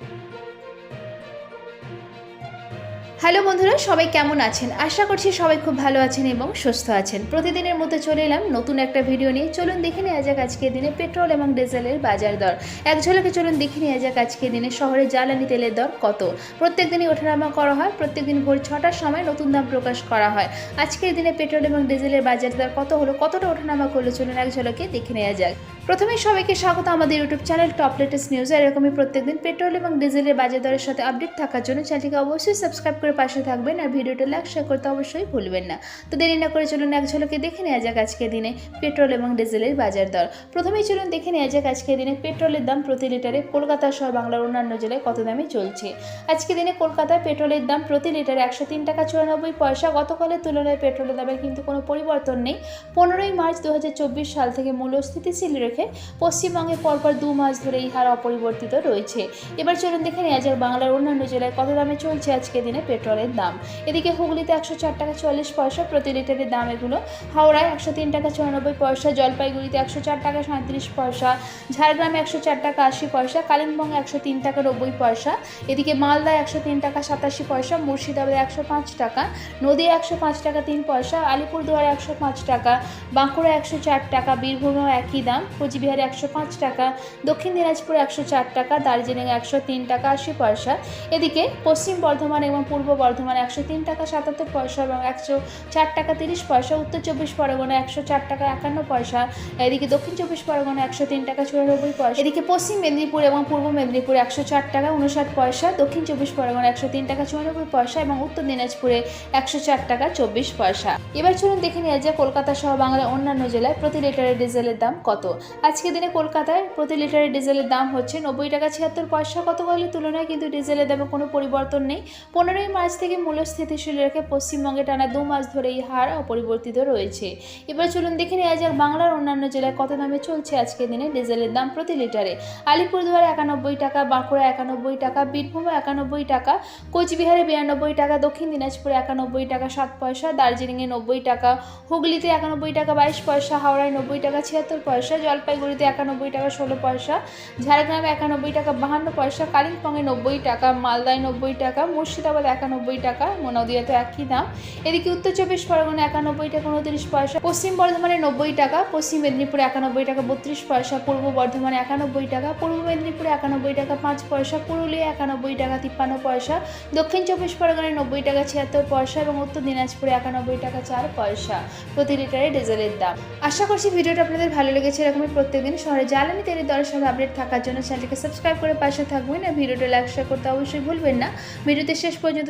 Thank you. Hello বন্ধুরা, সবাই কেমন আছেন? আশা করছি সবাই খুব ভালো আছেন এবং সুস্থ আছেন। প্রতিদিনের মতো চলে এলাম নতুন একটা ভিডিও নিয়ে। চলুন দেখে নেওয়া যাক আজকের দিনে পেট্রোল এবং ডিজেলের বাজার দর। এক ঝলকে চলুন দেখে নেওয়া যাক আজকের দিনে শহরে জ্বালানি তেলের দর কত। প্রত্যেক দিনই ওঠানামা করা হয় প্রত্যেক দিন ভোর ছটার সময় নতুন দাম প্রকাশ করা হয়। আজকের দিনে পেট্রোল এবং ডিজেলের বাজার দর কত হলো, কতটা ওঠানামা করল, চলুন এক ঝলকে দেখে নেওয়া যাক। প্রথমে সবাইকে স্বাগত, আমাদের YouTube channel top latest news এরকমই প্রত্যেকদিন পেট্রোল এবং ডিজেলের বাজার দরের সাথে আপডেট থাকার জন্য চ্যানেলটিকে অবশ্যই সাবস্ক্রাইব করে পাশে থাকবেন আর ভিডিওটা লাইক শেয়ার করতে অবশ্যই ভুলবেন না। তো দেরি না করে চলুন এক ঝলকে দেখে নেওয়া যাক আজকের দিনে পেট্রোল এবং ডিজেলের বাজার দর। প্রথমেই চলুন দেখে নেওয়া যাক আজকের দিনে পেট্রোলের দাম প্রতি লিটারে কলকাতা সহ বাংলার অন্যান্য জেলায় কত দামে চলছে। আজকের দিনে কলকাতায় পেট্রোলের দাম প্রতি লিটারে একশো তিন টাকা চুরানব্বই পয়সা। গতকালের তুলনায় পেট্রোলের দামের কিন্তু কোনো পরিবর্তন নেই। পনেরোই মার্চ দু হাজার চব্বিশ সাল থেকে মূল্য স্থিতিশীল রেখে পশ্চিমবঙ্গে পরপর দু মাস ধরে এই হার অপরিবর্তিত রয়েছে। এবার চলুন দেখে নেওয়া যাক বাংলার অন্যান্য জেলায় কত দামে চলছে আজকের দিনে পেট্রোলের দাম। এদিকে হুগলিতে একশো চার টাকা চল্লিশ পয়সা প্রতি লিটারের দাম এগুলো। হাওড়ায় একশো তিন টাকা চুরানব্বই পয়সা, জলপাইগুড়িতে একশো চার টাকা সাঁত্রিশ পয়সা, ঝাড়গ্রামে একশো চার টাকা আশি পয়সা, কালিম্পংয়ে একশো তিন টাকা নব্বই পয়সা। এদিকে মালদায় একশো তিন টাকা সাতাশি পয়সা, মুর্শিদাবাদে একশো পাঁচ টাকা নদিয়া একশো পাঁচ টাকা তিন পয়সা, আলিপুরদুয়ারে একশো পাঁচ টাকা বাঁকুড়া একশো চার টাকা, বীরভূমেও একই দাম, কোচবিহারে একশো পাঁচ টাকা, দক্ষিণ দিনাজপুরে একশো চার টাকা দার্জিলিং একশো তিন টাকা আশি পয়সা। এদিকে পশ্চিম বর্ধমান এবং পূর্ব বর্ধমানে একশো তিন টাকা সাতাত্তর পয়সা এবং একশো চার টাকা তিরিশ পয়সা, উত্তর চব্বিশ পরগনা একশো চার টাকা একান্ন পয়সা, এদিকে দক্ষিণ চব্বিশ পরগনা একশো তিন টাকা চুরানব্বই পয়সা, এদিকে পশ্চিম মেদিনীপুর এবং পূর্ব মেদিনীপুর একশো চার টাকা উনষাট পয়সা, দক্ষিণ চব্বিশ পরগনা একশো তিন টাকা চুরানব্বই পয়সা এবং উত্তর দিনাজপুরে একশো চার টাকা চব্বিশ পয়সা। এবার চলুন দেখে নেওয়া যায় কলকাতা সহ বাংলার অন্যান্য জেলায় প্রতি লিটারের ডিজেলের দাম কত। আজকের দিনে কলকাতায় প্রতি লিটারের ডিজেলের দাম হচ্ছে নব্বই টাকা ছিয়াত্তর পয়সা, কত গতকালের তুলনায় কিন্তু ডিজেলের দামে কোনো পরিবর্তন নেই। পনেরোই মার্চ থেকে মূল্য স্থিতিশীল রেখে পশ্চিমবঙ্গে টানা দু মাস ধরে এই হার অপরিবর্তিত রয়েছে। এবার চলুন দেখে নেওয়া যাক বাংলার অন্যান্য জেলায় কত দামে চলছে আজকের দিনে ডিজেলের দাম প্রতি লিটারে। আলিপুরদুয়ার একানব্বই টাকা বাঁকুড়া একানব্বই টাকা, বীরভূম একানব্বই টাকা, কোচবিহারে বিরানব্বই টাকা, দক্ষিণ দিনাজপুরে একানব্বই টাকা, সাত পয়সা, দার্জিলিংয়ে নব্বই টাকা, হুগলিতে একানব্বই টাকা, বাইশ পয়সা, হাওড়ায় নব্বই টাকা, ছিয়াত্তর পয়সা, জলপাইগুড়িতে একানব্বই টাকা, ষোলো পয়সা, ঝাড়গ্রামে একানব্বই টাকা, বাহান্ন পয়সা, কালিম্পংয়ে নব্বই টাকা, মালদায় নব্বই টাকা, মুর্শিদাবাদ একানব্বই টাকা নদিয়াতে একই দাম। এদিকে উত্তর চব্বিশ পরগনা একানব্বই টাকা উনত্রিশ পয়সা, পশ্চিম বর্ধমানে নব্বই টাকা, পশ্চিম মেদিনীপুরে একানব্বই টাকা বত্রিশ পয়সা, পূর্ব বর্ধমানে একানব্বই টাকা, পূর্ব মেদিনীপুরে একানব্বই টাকা পাঁচ পয়সা, পুরুলিয়া একানব্বই টাকা তিপ্পান্ন পয়সা, দক্ষিণ চব্বিশ পরগনায় নব্বই টাকা ছিয়াত্তর পয়সা এবং উত্তর দিনাজপুরে একানব্বই টাকা চার পয়সা প্রতি লিটারে ডিজেলের দাম। আশা করছি ভিডিওটা আপনাদের ভালো লেগেছে, এরকমই প্রত্যেকদিন শহরে জ্বালানি তেলের দরের সাথে আপডেট থাকার জন্য চ্যানেলটিকে সাবস্ক্রাইব করে পাশে থাকবেন আর ভিডিওটা লাইক শেয়ার করতে অবশ্যই ভুলবেন না। ভিডিওতে শেষ পর্যন্ত